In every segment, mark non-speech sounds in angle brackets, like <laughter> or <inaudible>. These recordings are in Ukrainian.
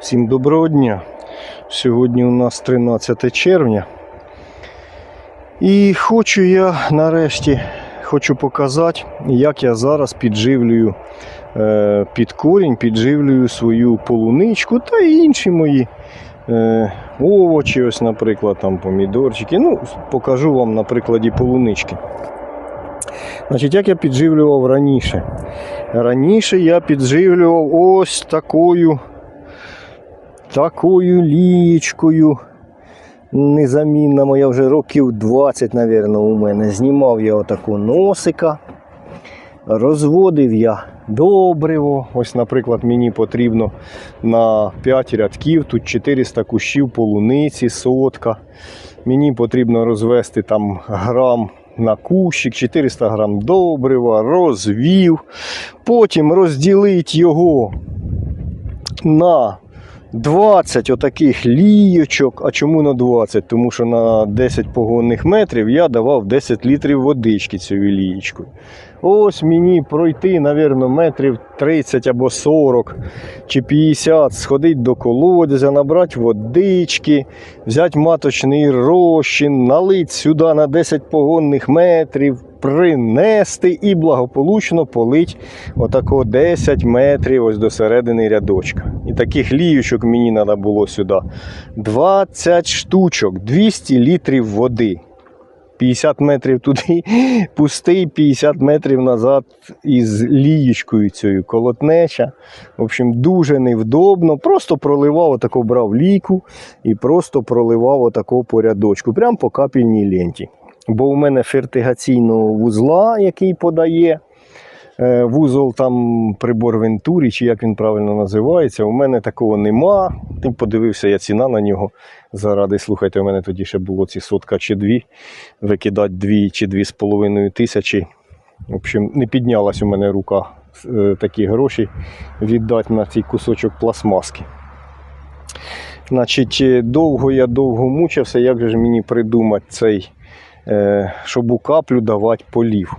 Всім доброго дня. Сьогодні у нас 13 червня. І хочу я нарешті хочу показати, як я зараз підживлюю е, під корінь, підживлюю свою полуничку та інші мої е, овочі, ось, наприклад, там помідорчики. Ну, покажу вам на прикладі полунички. Значить, як я підживлював раніше? Раніше я підживлював ось такою такою лічкою. Незамінна моя вже років 20, мабуть, у мене. Знімав я отаку носика. Розводив я добриво. Ось, наприклад, мені потрібно на 5 рядків, тут 400 кущів полуниці, сотка. Мені потрібно розвести там грам на кущик, 400 грам добрива, розвів. Потім розділити його на 20 отаких лійочок. А чому на 20? Тому що на 10 погонних метрів я давав 10 літрів водички цією лієчкою. Ось мені пройти, напевно, метрів 30 або 40 чи 50, сходити до колодязя, набрати водички, взяти маточний розчин, налити сюди на 10 погонних метрів, принести і благополучно полить отако 10 метрів ось до середини рядочка. І таких ліючок мені треба було сюди 20 штучок, 200 літрів води. 50 метрів туди <laughs> пустий, 50 метрів назад із лієчкою цією колотнеча. В общем, дуже невдобно. Просто проливав отако брав ліку і просто проливав отако по рядочку, прямо по капельній ленті. Бо у мене фертигаційного вузла, який подає. е, Вузол там прибор Вентурі, чи як він правильно називається. У мене такого нема. Ти подивився я ціна на нього заради. Слухайте, у мене тоді ще було ці сотка чи дві. Викидати дві чи дві з половиною тисячі. В общем, не піднялась у мене рука е, такі гроші віддати на цей кусочок пластмаски. Значить, е, довго я довго мучився, як же ж мені придумати цей, щоб у каплю давати полів.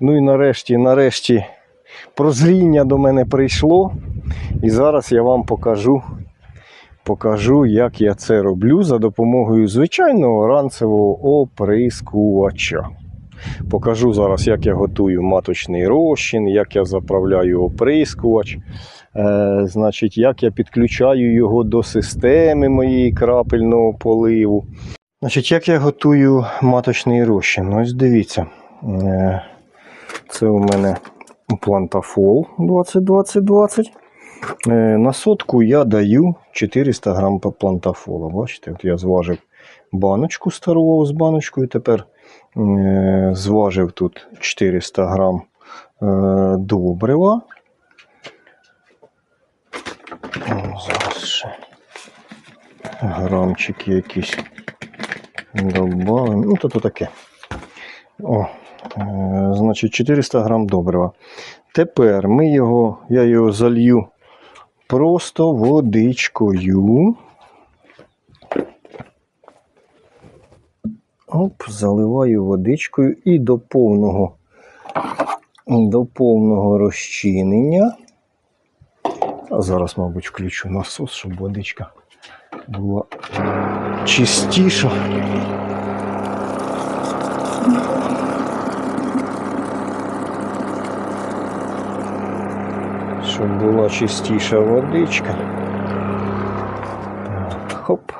Ну і нарешті, нарешті, прозріння до мене прийшло. І зараз я вам покажу, покажу, як я це роблю за допомогою звичайного ранцевого оприскувача. Покажу зараз, як я готую маточний розчин, як я заправляю оприскувач, е, значить, як я підключаю його до системи моєї крапельного поливу. Значить, як я готую маточний розчин? Ось дивіться. Е, це у мене плантафол 20-20-20. Е, На сотку я даю 400 грам плантафола. Бачите, от я зважив баночку старував з баночкою. Тепер е, зважив тут 400 грам добрива. Зараз ще грамчики якісь добавимо. Ну, то, то таке. О, е, значить, 400 грам добрива. Тепер ми його, я його залью просто водичкою. Оп, заливаю водичкою і до повного, до повного розчинення. А зараз, мабуть, включу насос, щоб водичка була чистіша. Щоб була чистіша водичка. Хоп.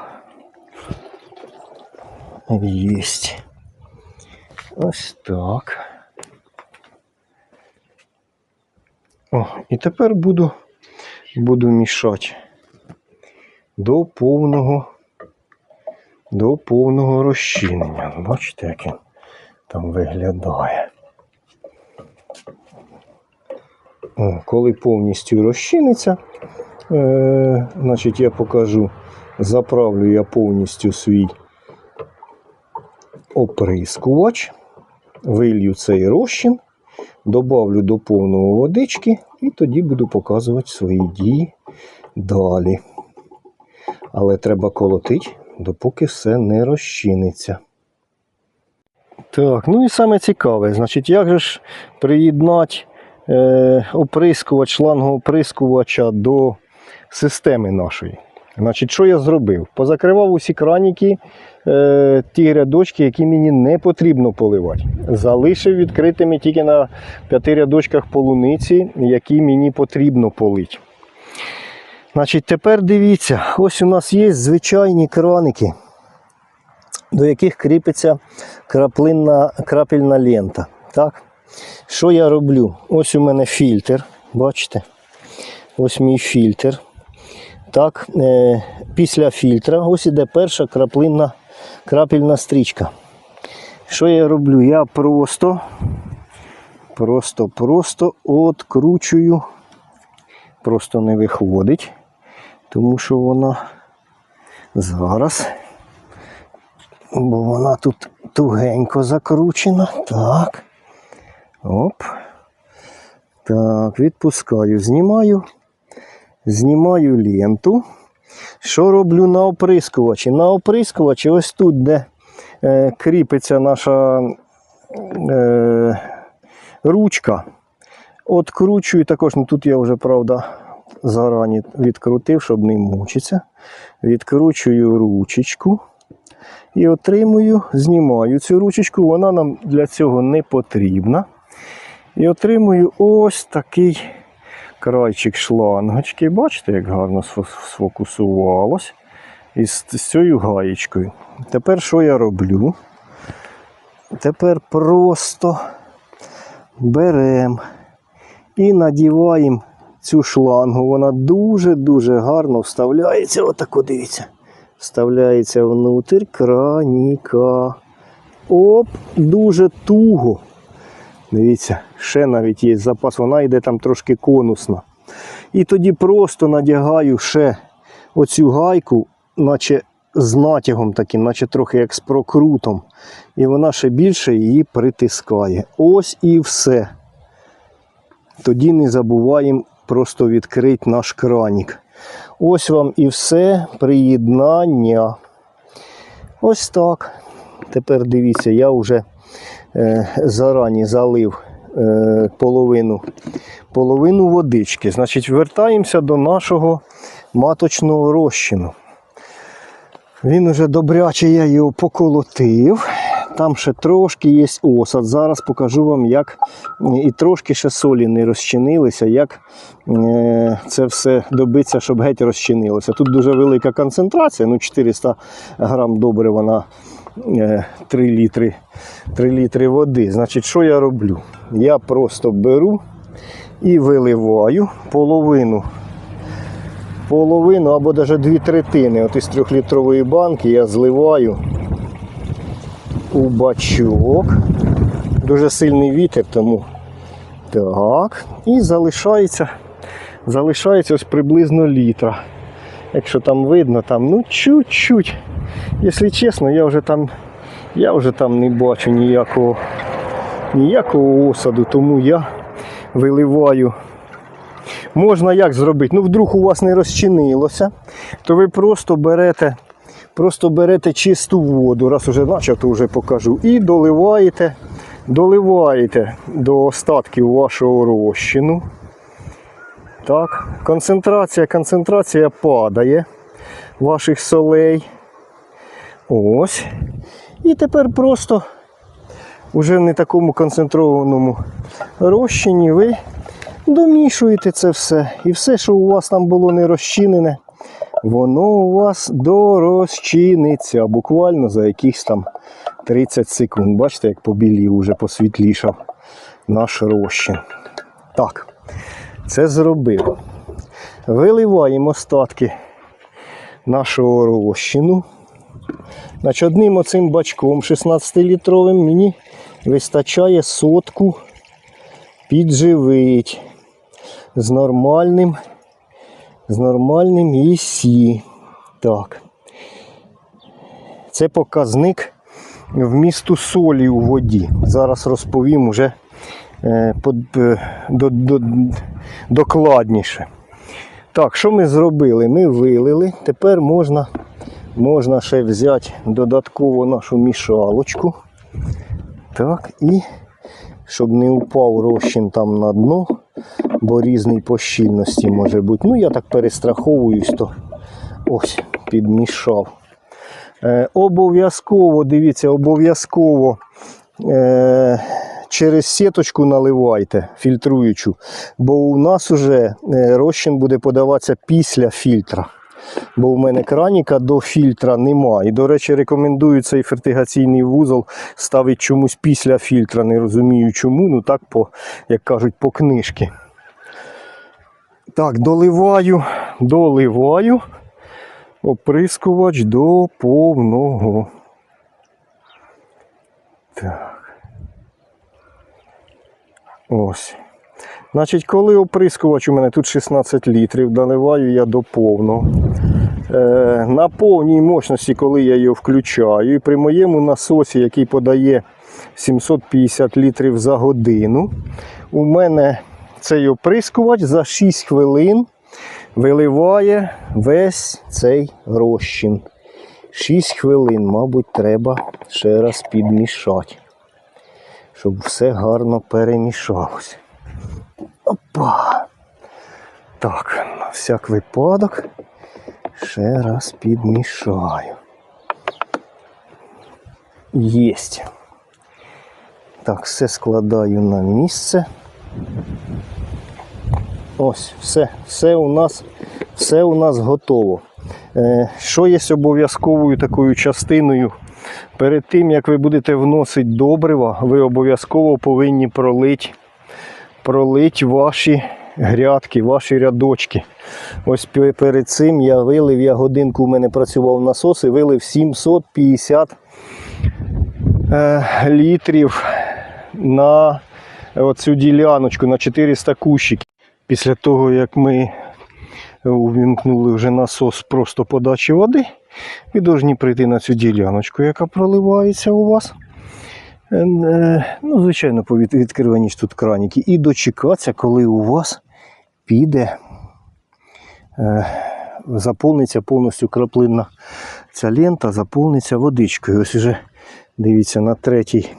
Єсть. Ось так. О, і тепер буду, буду мішати до повного, до повного розчинення. Бачите, як він там виглядає. О, коли повністю розчиниться, е, значить я покажу, заправлю я повністю свій оприскувач, вилью цей розчин, добавлю до повного водички і тоді буду показувати свої дії далі. Але треба колотити, допоки все не розчиниться. Так, ну і саме цікаве, значить, як же ж приєднати е, оприскувач, шлангооприскувача до системи нашої. Значить, що я зробив? Позакривав усі краніки, е, ті рядочки, які мені не потрібно поливати. Залишив відкритими тільки на п'яти рядочках полуниці, які мені потрібно полити. Значить, тепер дивіться, ось у нас є звичайні краники, до яких кріпиться краплинна, крапельна лента. Так? Що я роблю? Ось у мене фільтр, бачите? Ось мій фільтр. Так, е, після фільтра ось іде перша краплинна крапельна стрічка. Що я роблю? Я просто, просто, просто откручую. Просто не виходить, тому що вона зараз, бо вона тут тугенько закручена. Так. Оп. Так, відпускаю, знімаю. Знімаю ленту. Що роблю на оприскувачі? На оприскувачі, ось тут, де е, кріпиться наша е, ручка. Откручую також, ну тут я вже, правда, зарані відкрутив, щоб не мучитися. Відкручую ручечку і отримую, знімаю цю ручечку, вона нам для цього не потрібна. І отримую ось такий крайчик шлангочки. Бачите, як гарно сфокусувалось. І з, з цією гаєчкою. Тепер що я роблю? Тепер просто беремо і надіваємо цю шлангу. Вона дуже-дуже гарно вставляється. Отако дивіться. Вставляється внутрь краніка. Оп, дуже туго. Дивіться, ще навіть є запас, вона йде там трошки конусна. І тоді просто надягаю ще оцю гайку, наче з натягом таким, наче трохи як з прокрутом. І вона ще більше її притискає. Ось і все. Тоді не забуваємо просто відкрити наш кранік. Ось вам і все приєднання. Ось так. Тепер дивіться, я вже е, зарані залив е, половину, половину водички. Значить, вертаємося до нашого маточного розчину. Він уже добряче я його поколотив. Там ще трошки є осад. Зараз покажу вам, як е, і трошки ще солі не розчинилися, як е, це все добиться, щоб геть розчинилося. Тут дуже велика концентрація, ну 400 грам добрива на е, 3 літри, 3 літри води. Значить, що я роблю? Я просто беру і виливаю половину. Половину або навіть дві третини от із трьохлітрової банки я зливаю у. Дуже сильний вітер, тому так. І залишається, залишається ось приблизно літра. Якщо там видно, там ну чуть-чуть. Якщо чесно, я вже там, я вже там не бачу ніякого, ніякого осаду, тому я виливаю. Можна як зробити? Ну, вдруг у вас не розчинилося, то ви просто берете, просто берете чисту воду, раз уже начав, то вже покажу, і доливаєте, доливаєте до остатків вашого розчину. Так, концентрація, концентрація падає ваших солей. Ось. І тепер просто уже в не такому концентрованому розчині ви домішуєте це все. І все, що у вас там було не розчинене, воно у вас дорозчиниться буквально за якихось там 30 секунд. Бачите, як побілів, уже посвітлішав наш розчин. Так, це зробив. Виливаємо остатки нашого розчину. Значить, одним оцим бачком 16-літровим мені вистачає сотку підживить з нормальним, з нормальним ІСі. Так. Це показник вмісту солі у воді. Зараз розповім уже е, под- е, до, до, докладніше. Так, що ми зробили? Ми вилили. Тепер можна, можна ще взяти додатково нашу мішалочку. Так, і щоб не упав розчин там на дно, бо різний по щільності може бути. Ну, я так перестраховуюсь, то ось підмішав. Е, обов'язково, дивіться, обов'язково е, через сіточку наливайте фільтруючу, бо у нас уже е, розчин буде подаватися після фільтра. Бо в мене краніка до фільтра нема. І, до речі, рекомендую цей фертигаційний вузол ставити чомусь після фільтра. Не розумію чому. Ну так, по, як кажуть, по книжки. Так, доливаю, доливаю оприскувач до повного. Так. Ось. Значить, коли оприскувач у мене тут 16 літрів, доливаю я до повного. Е, на повній мощності, коли я його включаю, і при моєму насосі, який подає 750 літрів за годину, у мене цей оприскувач за 6 хвилин виливає весь цей розчин. 6 хвилин, мабуть, треба ще раз підмішати, щоб все гарно перемішалося. Опа. Так, на всяк випадок ще раз підмішаю. Єсть. Так, все складаю на місце. Ось, все, все у нас, все у нас готово. Е, що є обов'язковою такою частиною? Перед тим, як ви будете вносити добрива, ви обов'язково повинні пролити пролить ваші грядки, ваші рядочки. Ось перед цим я вилив, я годинку у мене працював насос і вилив 750 е, літрів на оцю діляночку, на 400 кущиків. Після того, як ми увімкнули вже насос просто подачі води, ви повинні прийти на цю діляночку, яка проливається у вас. Е, е, Ну, звичайно, по від- відкривані ж тут краніки. І дочекатися, коли у вас піде, е, заповниться повністю краплинна ця лента, заповниться водичкою. Ось уже, дивіться, на третій,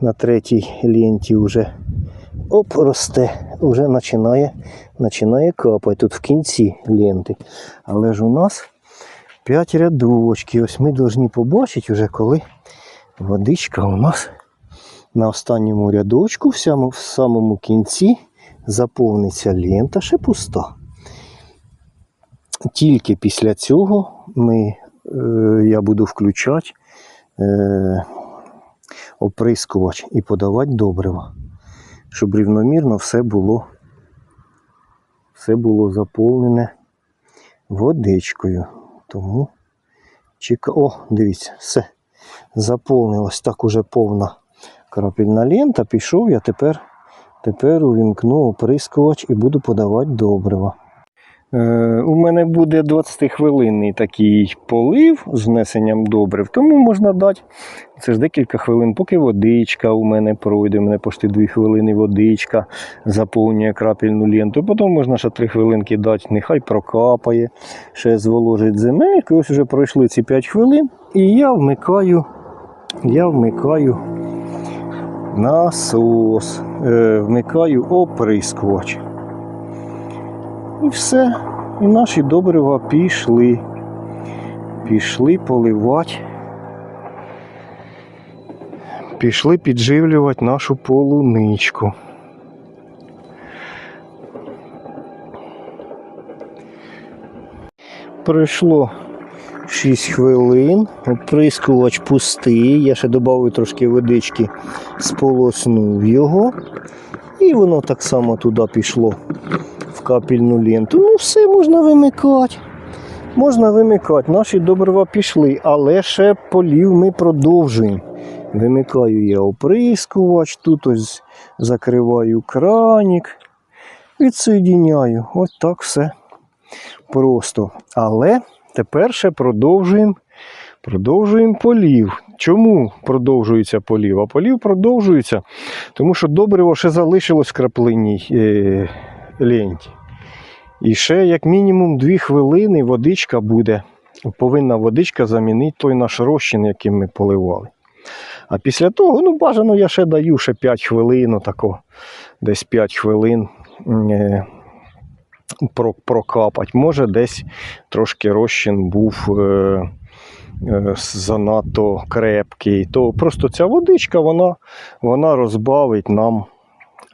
на третій ленті вже оп, росте, вже починає, починає капати тут в кінці ленти. Але ж у нас 5 рядочків. Ось ми повинні побачити вже, коли водичка у нас на останньому рядочку, в самому, кінці заповниться лента ще пуста. Тільки після цього ми, е, я буду включати е, оприскувач і подавати добрива, щоб рівномірно все було, все було заповнене водичкою. Тому чека... О, дивіться, все заповнилась так уже повна крапельна лента. Пішов я тепер, тепер увімкну оприскувач і буду подавати добрива. Е, у мене буде 20-хвилинний такий полив з внесенням добрив, тому можна дати це ж декілька хвилин, поки водичка у мене пройде, у мене почти 2 хвилини водичка заповнює крапельну ленту. Потім можна ще 3 хвилинки дати, нехай прокапає, ще зволожить земельку. Ось вже пройшли ці 5 хвилин, і я вмикаю, я вмикаю насос, е, вмикаю оприскувач. І все. І наші добрива пішли. Пішли поливати. Пішли підживлювати нашу полуничку. Пройшло 6 хвилин. Оприскувач пустий. Я ще додав трошки водички, сполоснув його. І воно так само туди пішло капельну ленту. Ну, все можна вимикати. Можна вимикати. Наші добрива пішли, але ще полів ми продовжуємо. Вимикаю я оприскувач, тут ось закриваю кранік, відсоєдіняю. Ось так все просто. Але тепер ще продовжуємо, продовжуємо полів. Чому продовжується полів? А полів продовжується, тому що добриво ще залишилось в краплинній е, ленті. І ще як мінімум 2 хвилини водичка буде. Повинна водичка замінити той наш розчин, яким ми поливали. А після того, ну, бажано я ще даю ще 5 хвилин, отако, десь 5 хвилин е, про- прокапать. Може, десь трошки розчин був е, е, занадто крепкий. То просто ця водичка, вона, вона розбавить нам,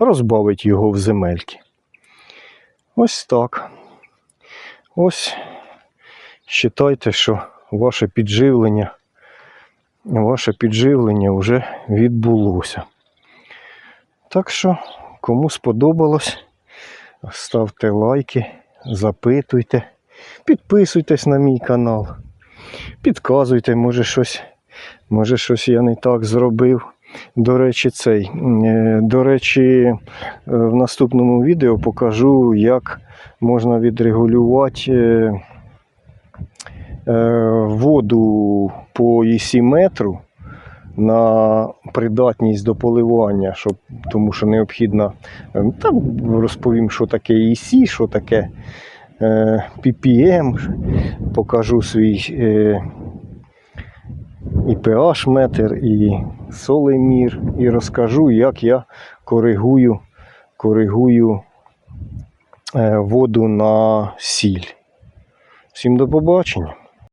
розбавить його в земельки. Ось так. Ось вважайте, що ваше підживлення, ваше підживлення вже відбулося. Так що, кому сподобалось, ставте лайки, запитуйте, підписуйтесь на мій канал, підказуйте, може щось, може щось я не так зробив. До речі, цей, е, до речі, е, в наступному відео покажу, як можна відрегулювати е, воду по ІСі метру на придатність до поливання, щоб, тому що необхідно. Там розповім, що таке ІСі, що таке PPM, покажу свій і pH метр, і солемір, і розкажу, як я коригую, коригую е, воду на сіль. Всім до побачення.